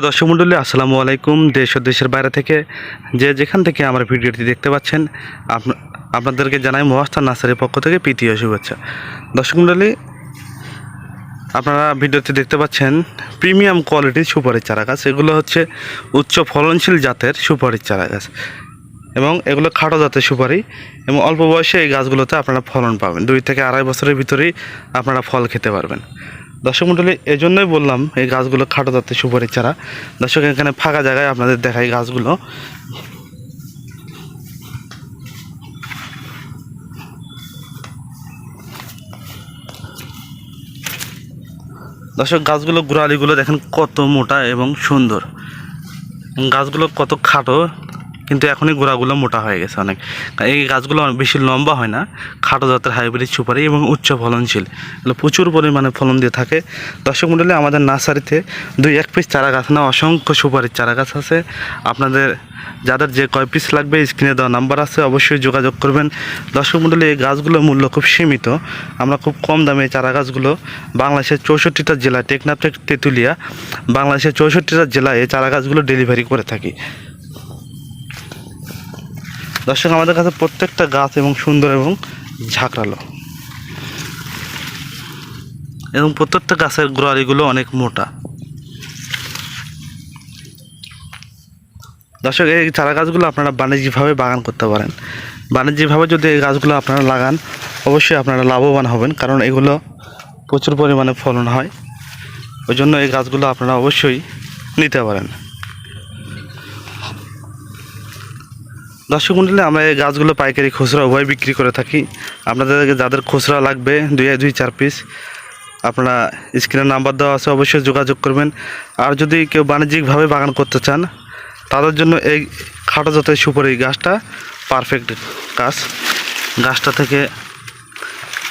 দর্শক মণ্ডলী আসসালামু আলাইকুম। দেশ ও দেশের বাইরে থেকে যে যেখান থেকে আমার ভিডিওটি দেখতে পাচ্ছেন, আপনা- আপনাদেরকে জানাই মহাস্থান নার্সারির পক্ষ থেকে প্রীতীয় শুভেচ্ছা। দর্শক মণ্ডলী আপনারা ভিডিওতে দেখতে পাচ্ছেন প্রিমিয়াম কোয়ালিটির সুপারির চারা গাছ। এগুলো হচ্ছে উচ্চ ফলনশীল জাতের সুপারির চারা গাছ এবং এগুলো খাটো জাতের সুপারি এবং অল্প বয়সে এই গাছগুলোতে আপনারা ফলন পাবেন। দুই থেকে আড়াই বছরের ভিতরেই আপনারা ফল খেতে পারবেন। দর্শক মণ্ডলী এই জন্যই বললাম এই গাছগুলো খাটো জাতের সুপারির চারা। দর্শক, এখানে ফাঁকা জায়গায় আপনাদের দেখাই গাছগুলো। দর্শক, গাছগুলো, গোড়ালিগুলো দেখেন কত মোটা এবং সুন্দর। গাছগুলো কত খাটো। কিন্তু এখনই গোড়াগুলো মোটা হয়ে গেছে অনেক। এই গাছগুলো বেশি লম্বা হয় না, খাটো জাতের হাইব্রিড সুপারি এবং উচ্চ ফলনশীল। এগুলো প্রচুর পরিমাণে ফলন দিয়ে থাকে। দর্শক মণ্ডলী আমাদের নার্সারিতে দুই এক পিস চারা গাছ না, অসংখ্য সুপারির চারা গাছ আছে। আপনাদের, যাদের যে কয় পিস লাগবে স্ক্রিনে দেওয়া নাম্বার আছে, অবশ্যই যোগাযোগ করবেন। দর্শক মণ্ডলী এই গাছগুলোর মূল্য খুব সীমিত। আমরা খুব কম দামে চারা গাছগুলো বাংলাদেশের চৌষট্টিটা জেলা টেকনাফ তেঁতুলিয়া, বাংলাদেশের চৌষট্টিটা জেলায় এই চারা গাছগুলো ডেলিভারি করে থাকি। দর্শক, আমাদের কাছে প্রত্যেকটা গাছ এবং সুন্দর এবং ঝাঁকড়ালো। এবং প্রত্যেকটা গাছের গোড়ালিগুলো অনেক মোটা। দর্শক, এই চারা গাছগুলো আপনারা বাণিজ্যিকভাবে বাগান করতে পারেন। বাণিজ্যিকভাবে যদি এই গাছগুলো আপনারা লাগান, অবশ্যই আপনারা লাভবান হবেন, কারণ এগুলো প্রচুর পরিমাণে ফলন হয়। ওই জন্য এই গাছগুলো আপনারা অবশ্যই নিতে পারেন। দর্শক মন্ডলী, আমরা এই গাছগুলো পাইকারি খুচরা উভয় বিক্রি করে থাকি। আপনাদের যাদের খুচরা লাগবে, দুই দুই, চার পিস আপনারা স্ক্রিনের নাম্বার দেওয়া আছে, অবশ্যই যোগাযোগ করবেন। আর যদি কেউ বাণিজ্যিকভাবে বাগান করতে চান, তাদের জন্য এই খাটো জাতের সুপারি গাছটা পারফেক্ট গাছ। গাছটা থেকে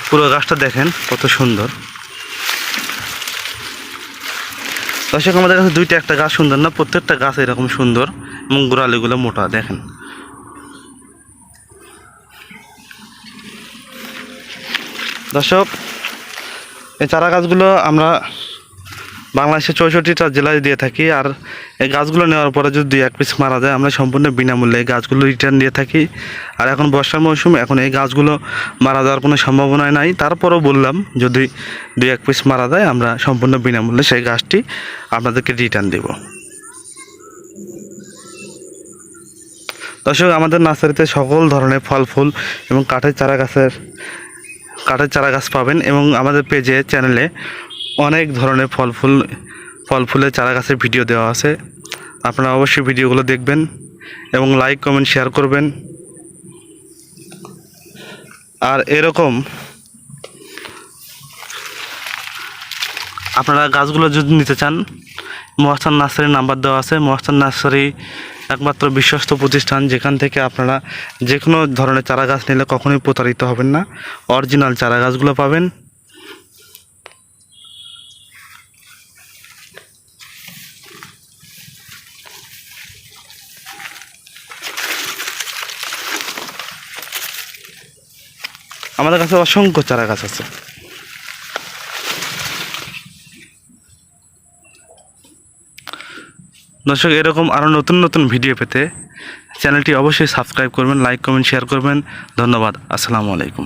পুরো গাছটা দেখেন, কত সুন্দর। দর্শক, আমাদের কাছে দুইটা একটা গাছ সুন্দর না, প্রত্যেকটা গাছ এরকম সুন্দর। এবং গোড়ালিগুলো মোটা, দেখেন। দর্শক, এই চারা গাছগুলো আমরা বাংলাদেশের চৌষট্টিটা জেলায় দিয়ে থাকি আর এই গাছগুলো নেওয়ার পরে যদি দুই, এক পিস মারা যায়, আমরা সম্পূর্ণ বিনামূল্যে এই গাছগুলো রিটার্ন দিয়ে থাকি। আর এখন বর্ষার মৌসুম, এখন এই গাছগুলো মারা যাওয়ার কোনো সম্ভাবনা নাই। তারপরও বললাম, যদি দুই, এক পিস মারা যায়, আমরা সম্পূর্ণ বিনামূল্যে সেই গাছটি আপনাদেরকে রিটার্ন দেব। দর্শক, আমাদের নার্সারিতে সকল ধরনের ফল, ফুল এবং কাঠের চারা গাছের কাঠের চারা গাছ পাবেন এবং আমাদের পেজে চ্যানেলে অনেক ধরনের ফল ফুল, ফল ফুলের চারা গাছের ভিডিও দেওয়া আছে। আপনারা অবশ্যই ভিডিওগুলো দেখবেন এবং লাইক কমেন্ট শেয়ার করবেন। আর এরকম আপনারা গাছগুলো যদি নিতে চান মহাস্থান নার্সারির নাম্বার দেওয়া আছে। মহাস্থান নার্সারি একমাত্র বিশ্বস্ত প্রতিষ্ঠান যেখান থেকে আপনারা যে কোনো ধরনের চারা গাছ নিলে কখনোই প্রতারিত হবেন না। অরিজিনাল চারা গাছগুলো পাবেন। আমাদের কাছে অসংখ্য চারা গাছ আছে। দর্শক, এরকম আরও নতুন নতুন ভিডিও পেতে চ্যানেলটি অবশ্যই সাবস্ক্রাইব করবেন, লাইক, কমেন্ট শেয়ার করবেন। ধন্যবাদ। আসসালামু আলাইকুম।